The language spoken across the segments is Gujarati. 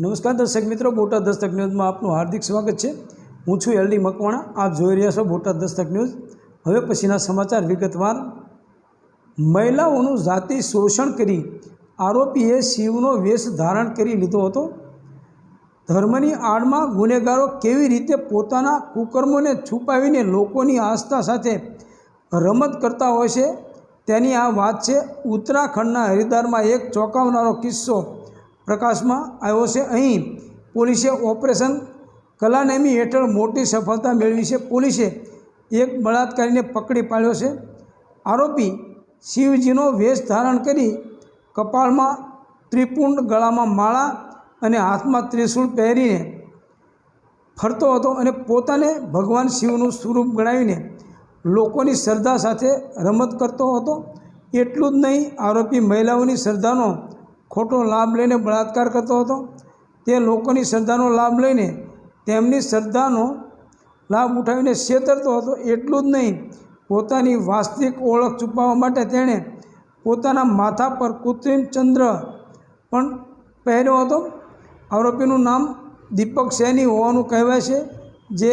નમસ્કાર દર્શક મિત્રો, બોટાદ દસ્તક ન્યૂઝમાં આપનું હાર્દિક સ્વાગત છે. હું છું એલડી મકવાણા, આપ જોઈ રહ્યા છો બોટાદ દસ્તક ન્યૂઝ. હવે પછીના સમાચાર વિગતવાર. મહિલાઓનું જાતિ શોષણ કરી આરોપીએ શિવનો વેશ ધારણ કરી લીધો હતો. ધર્મની આડમાં ગુનેગારો કેવી રીતે પોતાના કુકર્મોને છુપાવીને લોકોની આસ્થા સાથે રમત કરતા હોય છે? તેની આ વાત છે ઉત્તરાખંડના હરિદ્વારમાં એક ચોંકાવનારો કિસ્સો. પ્રકાશમાં આવ્યો છે. અહીં પોલીસે ઓપરેશન કલાનેમી હેઠળ મોટી સફળતા મેળવી છે. પોલીસે એક બળાત્કારીને પકડી પાડ્યો છે. આરોપી શિવજીનો વેશ ધારણ કરી કપાળમાં ત્રિપુંડ ગળામાં માળા અને હાથમાં ત્રિશૂળ પહેરીને ફરતો હતો અને પોતાને ભગવાન શિવનું સ્વરૂપ ગણાવીને લોકોની શ્રદ્ધા સાથે રમત કરતો હતો. એટલું જ નહીં, આરોપી મહિલાઓની શ્રદ્ધાનો ખોટો લાભ લઈને બળાત્કાર કરતો હતો. તે લોકોની શ્રદ્ધાનો લાભ લઈને તેમની શ્રદ્ધાનો લાભ ઉઠાવીને છેતરતો હતો. એટલું જ નહીં, પોતાની વાસ્તવિક ઓળખ છુપાવવા માટે તેણે પોતાના માથા પર કૃત્રિમ ચંદ્ર પણ પહેર્યો હતો. આરોપીનું નામ દીપક સૈની હોવાનું કહેવાય છે, જે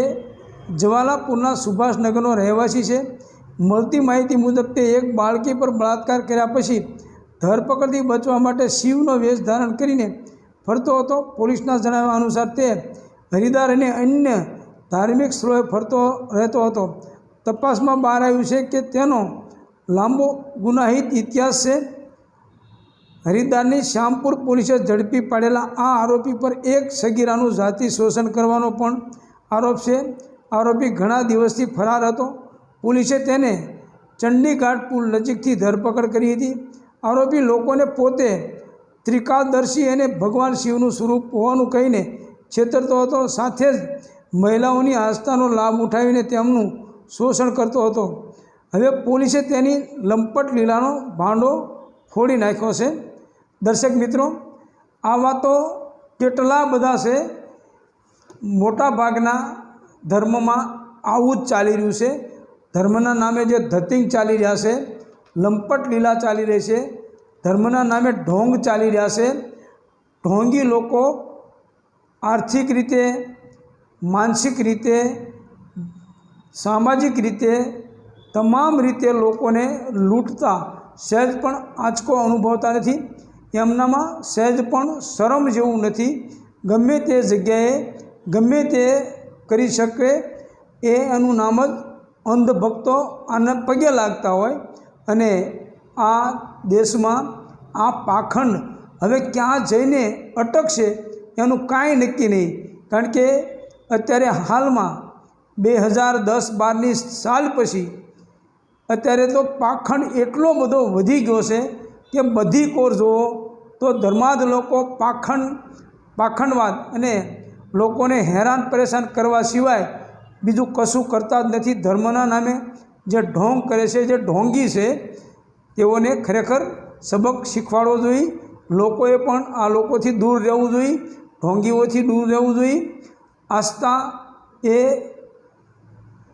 જવાલાપુરના સુભાષનગરનો રહેવાસી છે. મળતી માહિતી મુજબ તે એક બાળકી પર બળાત્કાર કર્યા પછી ધરપકડથી બચવા માટે શિવનો વેશ ધારણ કરીને ફરતો હતો. પોલીસના જણાવ્યા અનુસાર તે હરિદ્વાર અને અન્ય ધાર્મિક સ્થળોએ ફરતો રહેતો હતો. તપાસમાં બહાર આવ્યું છે કે તેનો લાંબો ગુનાહિત ઇતિહાસ છે. હરિદ્વારની શ્યામપુર પોલીસે ઝડપી પાડેલા આ આરોપી પર એક સગીરાનું જાતિ શોષણ કરવાનો પણ આરોપ છે. આરોપી ઘણા દિવસથી ફરાર હતો. પોલીસે તેને ચંડીઘાટ પુલ નજીકથી ધરપકડ કરી હતી. આરોપી લોકોને પોતે ત્રિકાદર્શી અને ભગવાન શિવનું સ્વરૂપ હોવાનું કહીને છેતરતો હતો. સાથે જ મહિલાઓની આસ્થાનો લાભ ઉઠાવીને તેમનું શોષણ કરતો હતો. હવે પોલીસે તેની લંપટ લીલાનો ભાંડો ફોડી નાખ્યો છે. દર્શક મિત્રો, આ વાતો કેટલા બધા છે. મોટા ભાગના ધર્મમાં આવું જ ચાલી રહ્યું છે. ધર્મના નામે જે ધતિંગ ચાલી રહ્યા છે લંપટ લીલા ચાલી રહી છે. ધર્મના નામે ઢોંગ ચાલી રહ્યા છે. ઢોંગી લોકો આર્થિક રીતે, માનસિક રીતે, સામાજિક રીતે તમામ રીતે લોકોને લૂંટતા સહેજ પણ આંચકો અનુભવતા નથી. એમનામાં સહેજ પણ શરમ જેવું નથી. ગમે તે જગ્યાએ, ગમે તે કરી શકે, એ એનું નામ જ અંધભક્તો આને પગે લાગતા હોય. અને આ દેશમાં આ પાખંડ હવે ક્યાં જઈને અટકશે એનું કાંઈ નક્કી નહીં. કારણ કે અત્યારે હાલમાં બે હજાર દસ બારની સાલ પછી અત્યારે તો પાખંડ એટલો બધો વધી ગયો છે કે બધી કોર જુઓ તો ધર્માદ લોકો પાખંડ, પાખંડવાદ અને લોકોને હેરાન પરેશાન કરવા સિવાય બીજું કશું કરતા જ નથી ધર્મના નામે. જે ઢોંગ કરે છે, જે ઢોંગી છે, તેઓને ખરેખર સબક શીખવાડવો જોઈએ. લોકોએ પણ આ લોકોથી દૂર રહેવું જોઈએ, ઢોંગીઓથી દૂર રહેવું જોઈએ. આસ્થા એ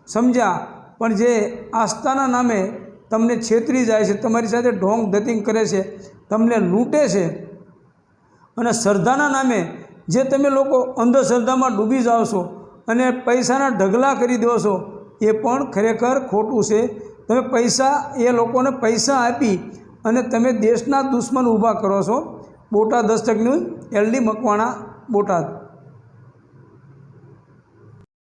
સમજ્યા, પણ જે આસ્થાના નામે તમને છેતરી જાય છે, તમારી સાથે ઢોંગ ધતિંગ કરે છે, તમને લૂંટે છે, અને શ્રદ્ધાના નામે જે તમે લોકો અંધશ્રદ્ધામાં ડૂબી જાઓ છો, અને પૈસાના ઢગલા કરી દો છો એ પણ ખરેખર ખોટું છે. તમે પૈસા, એ લોકોને પૈસા આપી અને તમે દેશના દુશ્મન ઊભા કરો છો. બોટાદ દસ્તકનું એલડી મકવાણા બોટાદ.